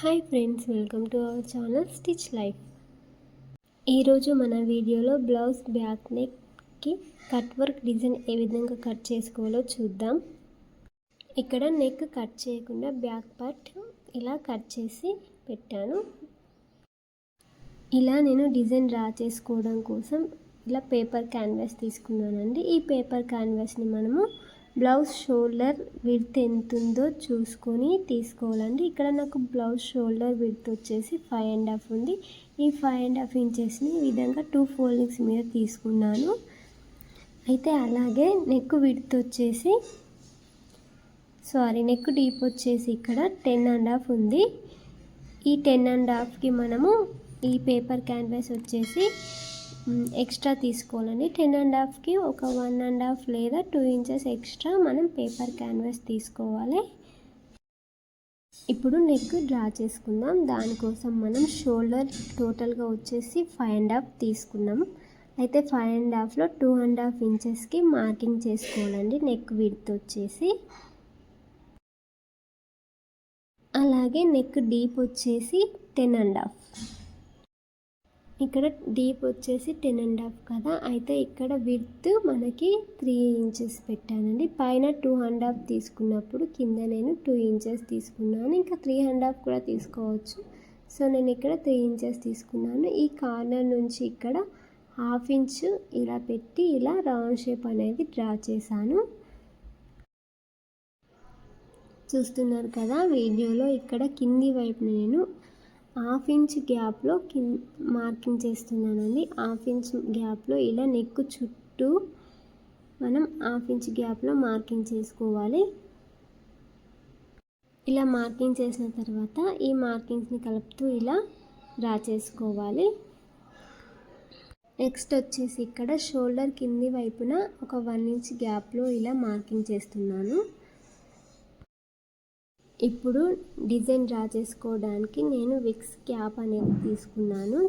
Hi friends welcome to our channel stitch life ఈరోజు మన వీడియోలో బ్లౌజ్ బ్యాక్ నెక్కి కట్ వర్క్ డిజైన్ ఏ విధంగా కట్ చేసుకోవాలో చూద్దాం. ఇక్కడ నెక్ కట్ చేయకుండా బ్యాక్ పార్ట్ ఇలా కట్ చేసి పెట్టాను. ఇలా నేను డిజైన్ డ్రా చేసుకోవడం కోసం ఇలా పేపర్ క్యాన్వాస్ తీసుకున్నానండి. ఈ పేపర్ క్యాన్వాస్ని మనము బ్లౌజ్ షోల్డర్ విడ్త్ ఎంత ఉందో చూసుకొని తీసుకోవాలండి. ఇక్కడ నాకు బ్లౌజ్ షోల్డర్ విడ్త్ వచ్చేసి ఫైవ్ అండ్ హాఫ్ ఉంది. ఈ ఫైవ్ అండ్ హాఫ్ ఇంచెస్ని ఈ విధంగా టూ ఫోల్డింగ్స్ మీద తీసుకున్నాను. అయితే అలాగే నెక్ విడ్త్ వచ్చేసి సారీ నెక్ డీప్ వచ్చేసి ఇక్కడ టెన్ అండ్ హాఫ్ ఉంది. ఈ టెన్ అండ్ హాఫ్కి మనము ఈ పేపర్ క్యాన్వాస్ వచ్చేసి ఎక్స్ట్రా తీసుకోవాలండి. టెన్ అండ్ హాఫ్కి ఒక వన్ అండ్ హాఫ్ లేదా టూ ఇంచెస్ ఎక్స్ట్రా మనం పేపర్ క్యాన్వాస్ తీసుకోవాలి. ఇప్పుడు నెక్ డ్రా చేసుకుందాం. దానికోసం మనం షోల్డర్ టోటల్గా వచ్చేసి ఫైవ్ అండ్ హాఫ్ తీసుకున్నాం. అయితే ఫైవ్ అండ్ హాఫ్లో టూ అండ్ హాఫ్ ఇంచెస్కి మార్కింగ్ చేసుకోవాలండి నెక్ విడ్త్ వచ్చేసి. అలాగే నెక్ డీప్ వచ్చేసి టెన్ అండ్ హాఫ్. ఇక్కడ డీప్ వచ్చేసి టెన్ అండ్ హాఫ్ కదా. అయితే ఇక్కడ విడ్త్ మనకి త్రీ ఇంచెస్ పెట్టానండి. పైన టూ అండ్ హాఫ్ తీసుకున్నప్పుడు కింద నేను టూ ఇంచెస్ తీసుకున్నాను. ఇంకా త్రీ అండ్ హాఫ్ కూడా తీసుకోవచ్చు. సో నేను ఇక్కడ త్రీ ఇంచెస్ తీసుకున్నాను. ఈ కార్నర్ నుంచి ఇక్కడ హాఫ్ ఇంచ్ ఇలా పెట్టి ఇలా రౌండ్ షేప్ అనేది డ్రా చేశాను. చూస్తున్నారు కదా వీడియోలో ఇక్కడ కింది వైపు నేను హాఫ్ ఇంచ్ గ్యాప్లో కిం మార్కింగ్ చేస్తున్నానండి. హాఫ్ ఇంచ్ గ్యాప్లో ఇలా నెక్ చుట్టూ మనం హాఫ్ ఇంచ్ గ్యాప్లో మార్కింగ్ చేసుకోవాలి. ఇలా మార్కింగ్ చేసిన తర్వాత ఈ మార్కింగ్స్ని కలుపుతూ ఇలా డ్రా చేసుకోవాలి. నెక్స్ట్ వచ్చేసి ఇక్కడ షోల్డర్ కింది వైపున ఒక వన్ ఇంచ్ గ్యాప్లో ఇలా మార్కింగ్ చేస్తున్నాను. ఇప్పుడు డిజైన్ డ్రా చేసుకోవడానికి నేను విక్స్ క్యాప్ అనేది తీసుకున్నాను.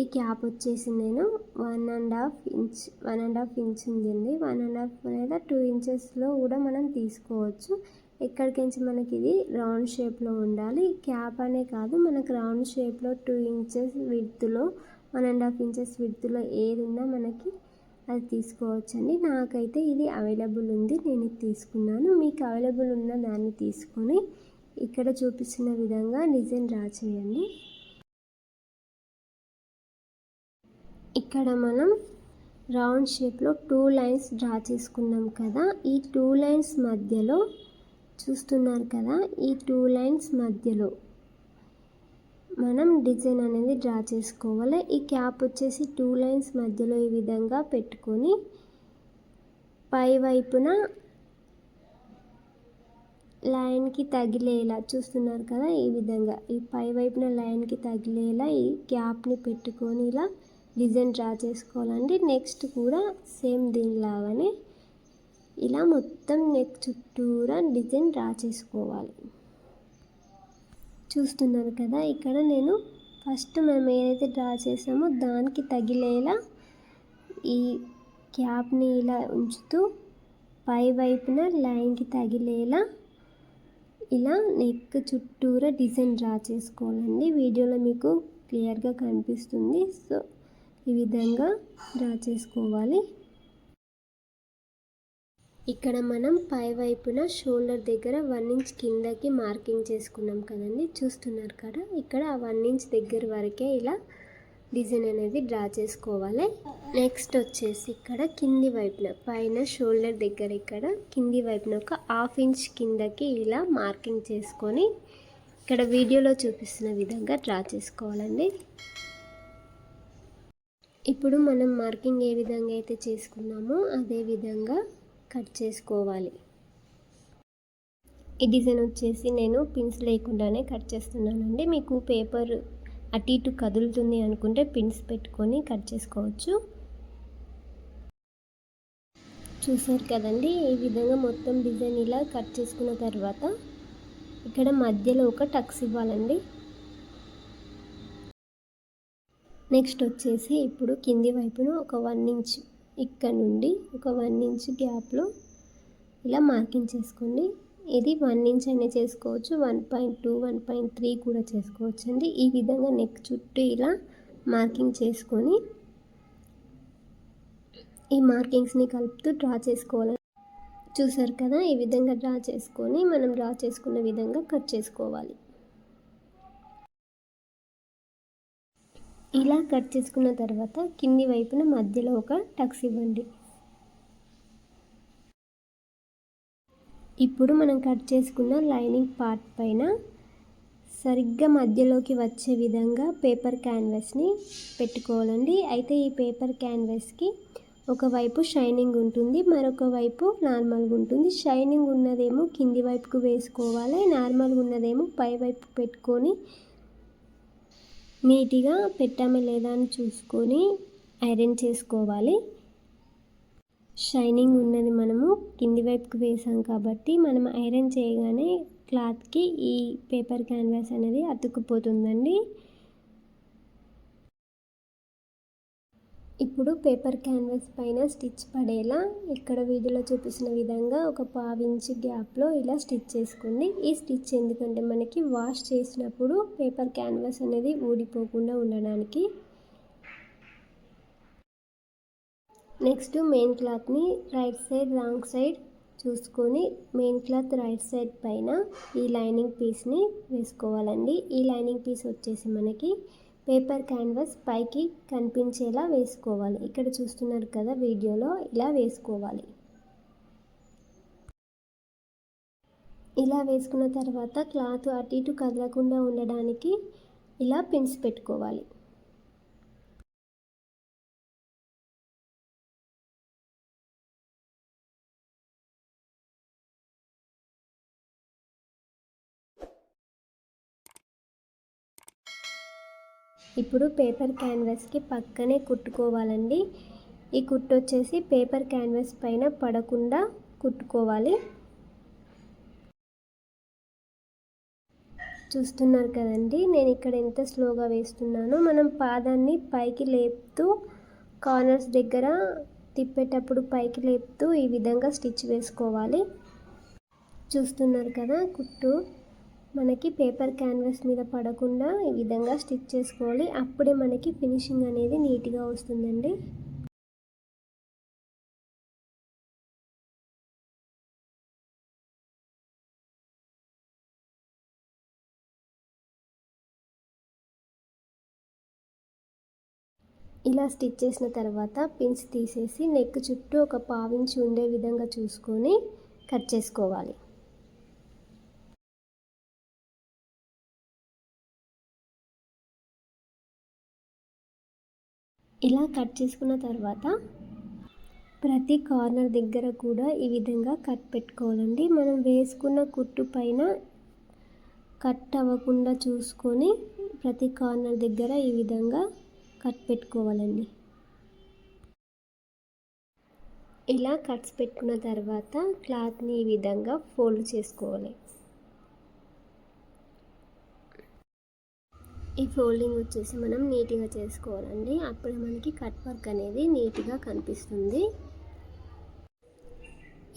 ఈ క్యాప్ వచ్చేసి నేను one and half inch one and half inch ఉందండి. వన్ అండ్ హాఫ్ లేదా టూ ఇంచెస్లో కూడా మనం తీసుకోవచ్చు. ఎక్కడికించి మనకి ఇది రౌండ్ షేప్లో ఉండాలి. క్యాప్ అనే కాదు మనకు రౌండ్ షేప్లో టూ ఇంచెస్ విడ్త్లో వన్ అండ్ హాఫ్ ఇంచెస్ విడ్త్లో ఏది ఉన్నా మనకి అది తీసుకోవచ్చండి. నాకైతే ఇది అవైలబుల్ ఉంది. నేను ఇది తీసుకున్నాను. మీకు అవైలబుల్ ఉన్న దాన్ని తీసుకొని ఇక్కడ చూపిస్తున్న విధంగా డిజైన్ డ్రా చేయండి ఇక్కడ మనం రౌండ్ షేప్లో టూ లైన్స్ డ్రా చేసుకున్నాం కదా. ఈ టూ లైన్స్ మధ్యలో చూస్తున్నారు కదా. ఈ టూ లైన్స్ మధ్యలో మనం డిజైన్ అనేది డ్రా చేసుకోవాలి. ఈ క్యాప్ వచ్చేసి టూ లైన్స్ మధ్యలో ఈ విధంగా పెట్టుకొని పై వైపున లైన్కి తగిలేలా చూస్తున్నారు కదా ఈ విధంగా. ఈ పై వైపున లైన్కి తగిలేలా ఈ క్యాప్ని పెట్టుకొని ఇలా డిజైన్ డ్రా చేసుకోవాలండి. నెక్స్ట్ కూడా సేమ్ దీనిలాగానే ఇలా మొత్తం నెక్ చుట్టూరా డిజైన్ డ్రా చేసుకోవాలి. చూస్తున్నారు కదా ఇక్కడ నేను ఫస్ట్ మేము ఏదైతే డ్రా చేసామో దానికి తగిలేలా ఈ క్యాప్ని ఇలా ఉంచుతూ పై వైపున లైన్కి తగిలేలా ఇలా నెక్ చుట్టూరా డిజైన్ డ్రా చేసుకోవాలండి. వీడియోలో మీకు క్లియర్గా కనిపిస్తుంది. సో ఈ విధంగా డ్రా చేసుకోవాలి. ఇక్కడ మనం పై వైపున షోల్డర్ దగ్గర వన్ ఇంచ్ కిందకి మార్కింగ్ చేసుకున్నాం కదండి. చూస్తున్నారు కదా ఇక్కడ ఆ వన్ ఇంచ్ దగ్గర వరకే ఇలా డిజైన్ అనేది డ్రా చేసుకోవాలి. నెక్స్ట్ వచ్చేసి ఇక్కడ కింది వైపున పైన షోల్డర్ దగ్గర ఇక్కడ కింది వైపున ఒక హాఫ్ ఇంచ్ కిందకి ఇలా మార్కింగ్ చేసుకొని ఇక్కడ వీడియోలో చూపిస్తున్న విధంగా డ్రా చేసుకోవాలండి. ఇప్పుడు మనం మార్కింగ్ ఏ విధంగా అయితే చేసుకున్నామో అదే విధంగా కట్ చేసుకోవాలి. ఈ డిజైన్ వచ్చేసి నేను పిన్స్ లేకుండానే కట్ చేస్తున్నానండి. మీకు పేపర్ అటు ఇటు కదులుతుంది అనుకుంటే పిన్స్ పెట్టుకొని కట్ చేసుకోవచ్చు. చూసారు కదండి ఈ విధంగా మొత్తం డిజైన్ ఇలా కట్ చేసుకున్న తర్వాత ఇక్కడ మధ్యలో ఒక టక్స్ ఇవ్వాలండి. నెక్స్ట్ వచ్చేసి ఇప్పుడు కింది వైపున ఒక వన్ ఇంచ్ ఇక్కడ నుండి ఒక వన్ ఇంచ్ గ్యాప్లో ఇలా మార్కింగ్ చేసుకోండి. ఇది వన్ ఇంచ్ అయినా చేసుకోవచ్చు one point two one point three కూడా చేసుకోవచ్చు అండి ఈ విధంగా నెక్ చుట్టూ ఇలా మార్కింగ్ చేసుకొని ఈ మార్కింగ్స్ని కలుపుతూ డ్రా చేసుకోవాలి. చూసారు కదా? ఈ విధంగా డ్రా చేసుకొని మనం డ్రా చేసుకున్న విధంగా కట్ చేసుకోవాలి. ఇలా కట్ చేసుకున్న తర్వాత కింది వైపున మధ్యలో ఒక టక్స్ ఇవ్వండి. ఇప్పుడు మనం కట్ చేసుకున్న లైనింగ్ పార్ట్ పైన సరిగ్గా మధ్యలోకి వచ్చే విధంగా పేపర్ క్యాన్వాస్ని పెట్టుకోవాలండి. అయితే ఈ పేపర్ క్యాన్వాస్కి ఒకవైపు షైనింగ్ ఉంటుంది మరొక వైపు నార్మల్గా ఉంటుంది. షైనింగ్ ఉన్నదేమో కింది వైపుకు వేసుకోవాలి నార్మల్గా ఉన్నదేమో పై వైపు పెట్టుకొని నీట్గా పెట్టామా లేదా అని చూసుకొని ఐరన్ చేసుకోవాలి. షైనింగ్ ఉన్నది మనము కింది వైపుకి వేసాం కాబట్టి మనం ఐరన్ చేయగానే క్లాత్కి ఈ పేపర్ క్యాన్వాస్ అనేది అతుక్కుపోతుందండి. ఇప్పుడు పేపర్ క్యాన్వాస్ పైన స్టిచ్ పడేలా ఇక్కడ వీడియోలో చూపిస్తున్న విధంగా ఒక పావించి గ్యాప్లో ఇలా స్టిచ్ చేసుకుంది. ఈ స్టిచ్ ఎందుకంటే మనకి వాష్ చేసినప్పుడు పేపర్ క్యాన్వాస్ అనేది ఊడిపోకుండా ఉండడానికి. నెక్స్ట్ మెయిన్ క్లాత్ని రైట్ సైడ్ రాంగ్ సైడ్ చూసుకొని మెయిన్ క్లాత్ రైట్ సైడ్ పైన ఈ లైనింగ్ పీస్ని వేసుకోవాలండి. ఈ లైనింగ్ పీస్ వచ్చేసి మనకి పేపర్ క్యాన్వాస్ పైకి కనిపించేలా వేసుకోవాలి. ఇక్కడ చూస్తున్నారు కదా వీడియోలో ఇలా వేసుకోవాలి. ఇలా వేసుకున్న తర్వాత క్లాత్ అటు ఇటు కదలకుండా ఉండడానికి ఇలా పిన్స్ పెట్టుకోవాలి. ఇప్పుడు పేపర్ క్యాన్వాస్కి పక్కనే కుట్టుకోవాలండి. ఈ కుట్టు వచ్చేసి పేపర్ క్యాన్వాస్ పైన పడకుండా కుట్టుకోవాలి. చూస్తున్నారు కదండి నేను ఇక్కడ ఎంత స్లోగా వేస్తున్నానో. మనం పాదాన్ని పైకి లేపుతూ కార్నర్స్ దగ్గర తిప్పేటప్పుడు పైకి లేపుతూ ఈ విధంగా స్టిచ్ వేసుకోవాలి. చూస్తున్నారు కదా కుట్టు. మనకి పేపర్ క్యాన్వాస్ మీద పడకుండా ఈ విధంగా స్టిచ్ చేసుకోవాలి. అప్పుడే మనకి ఫినిషింగ్ అనేది నీట్గా వస్తుందండి. ఇలా స్టిచ్ చేసిన తర్వాత పిన్స్ తీసేసి నెక్ చుట్టూ ఒక పావించి ఉండే విధంగా చూసుకొని కట్ చేసుకోవాలి. ఇలా కట్ చేసుకున్న తర్వాత ప్రతి కార్నర్ దగ్గర కూడా ఈ విధంగా కట్ పెట్టుకోవాలండి. మనం వేసుకున్న కుట్టు పైన కట్ అవ్వకుండా చూసుకొని ప్రతి కార్నర్ దగ్గర ఈ విధంగా కట్ పెట్టుకోవాలండి. ఇలా కట్స్ పెట్టుకున్న తర్వాత క్లాత్ని ఈ విధంగా ఫోల్డ్ చేసుకోవాలి. ఈ ఫోల్డింగ్ వచ్చేసి మనం నీట్గా చేసుకోవాలండి. అప్పుడే మనకి కట్ వర్క్ అనేది నీట్గా కనిపిస్తుంది.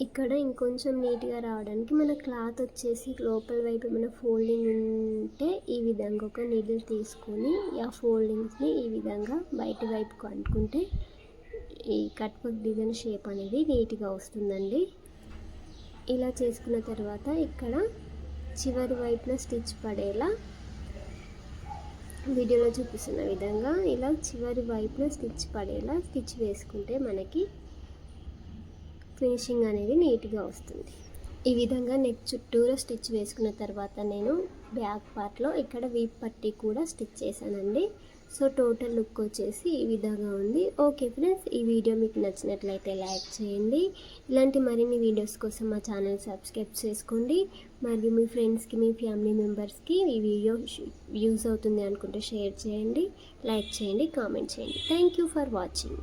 ఇక్కడ ఇంకొంచెం నీట్గా రావడానికి మన క్లాత్ వచ్చేసి లోపల వైపు మన ఫోల్డింగ్ ఉంటే ఈ విధంగా ఒక నీడిల్ తీసుకొని ఆ ఫోల్డింగ్స్ని ఈ విధంగా బయట వైపుకు అంటుకుంటే ఈ కట్ వర్క్ డిజైన్ షేప్ అనేది నీట్గా వస్తుందండి. ఇలా చేసుకున్న తర్వాత ఇక్కడ చివరి వైపున స్టిచ్ పడేలా వీడియోలో చూపిస్తున్న విధంగా ఇలా చివరి వైపున స్టిచ్ పడేలా స్టిచ్ వేసుకుంటే మనకి ఫినిషింగ్ అనేది నీట్గా వస్తుంది. ఈ విధంగా నెక్ చుట్టూరా స్టిచ్ వేసుకున్న తర్వాత నేను బ్యాక్ పార్ట్లో ఇక్కడ వీప్ పట్టి కూడా స్టిచ్ చేశానండి. సో టోటల్ లుక్ వచ్చేసి ఈ విధంగా ఉంది. ఓకే ఫ్రెండ్స్ ఈ వీడియో మీకు నచ్చినట్లయితే లైక్ చేయండి. ఇలాంటి మరిన్ని వీడియోస్ కోసం మా ఛానల్ సబ్స్క్రైబ్ చేసుకోండి. మరియు మీ ఫ్రెండ్స్కి మీ ఫ్యామిలీ మెంబర్స్కి ఈ వీడియో యూజ్ అవుతుంది అనుకుంటే షేర్ చేయండి లైక్ చేయండి కామెంట్ చేయండి. Thank you for watching